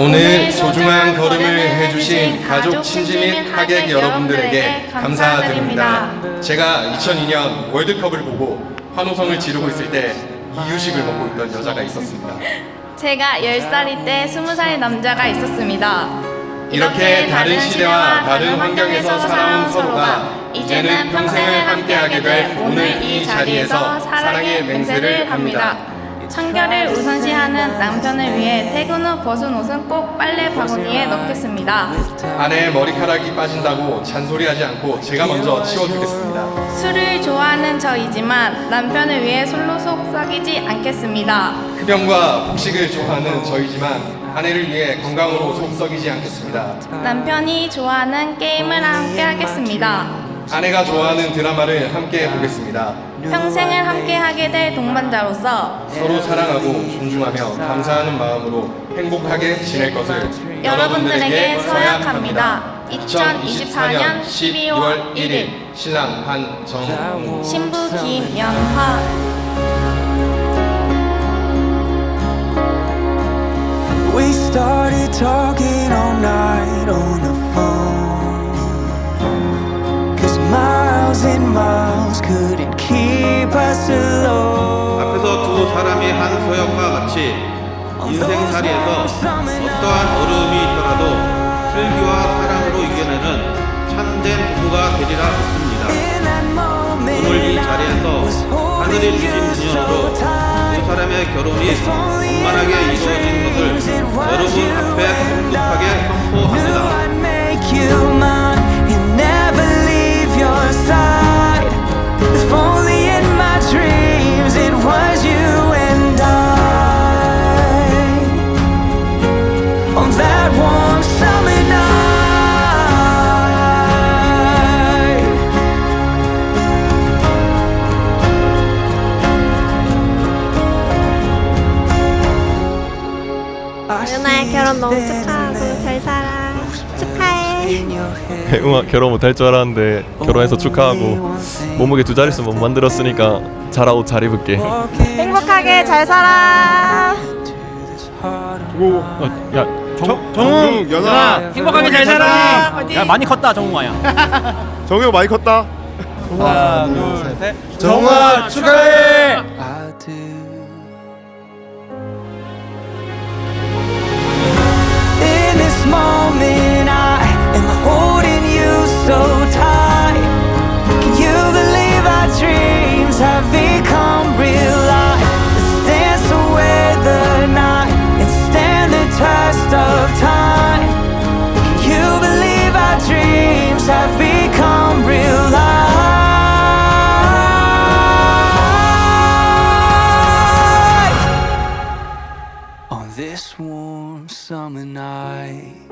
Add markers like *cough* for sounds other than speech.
오늘 소중한 걸음을 해주신 가족, 친지 및 하객 여러분들에게 감사드립니다. 제가 2002년 월드컵을 보고 환호성을 지르고 있을 때 이유식을 먹고 있던 여자가 있었습니다. 제가 10살일 때 20살의 남자가 있었습니다. 이렇게 다른 시대와 다른 환경에서 살아온 서로가 이제는 평생을 함께하게 될 오늘 이 자리에서 사랑의 맹세를 합니다. 청결을 우선시하는 남편을 위해 퇴근 후 벗은 옷은 꼭 빨래 바구니에 넣겠습니다. 아내의 머리카락이 빠진다고 잔소리하지 않고 제가 먼저 치워주겠습니다. 술을 좋아하는 저이지만 남편을 위해 술로 속삭이지 않겠습니다. 흡연과 복식을 좋아하는 저이지만 아내를 위해 건강으로 속 썩이지 않겠습니다. 남편이 좋아하는 게임을 함께 하겠습니다. 아내가 좋아하는 드라마를 함께 보겠습니다. 평생을 함께 하게 될 동반자로서 서로 사랑하고 존중하며 감사하는 마음으로 행복하게 지낼 것을 여러분들에게 서약합니다. 2024년 12월 1일 신랑 한정우 신부 김연화 We started talking miles and miles couldn't keep us alone. 앞에서 두 사람이 한 서역과 같이 인생살이에서 어떠한 어려움이 있더라도 슬기와 사랑으로 이겨내는 참된 부부가 되리라 믿습니다. 오늘 이 자리에서 하늘이 주신 인연으로 두. 사람의 결혼이 원만하게 이루어진 것을 여러분 앞에 연아의 결혼 너무 축하하고 잘 살아. 축하해. 응아 결혼 못할 줄 알았는데 결혼해서 축하하고 몸무게 두 자릿수 못 만들었으니까 잘하고 잘 입을게 행복하게 잘 살아. 야 정웅 연아 행복하게 잘 살아. 야 많이 컸다 정웅아야. *laughs* 정웅 많이 컸다 하나 둘 셋. 정웅아 축하해 this warm summer night.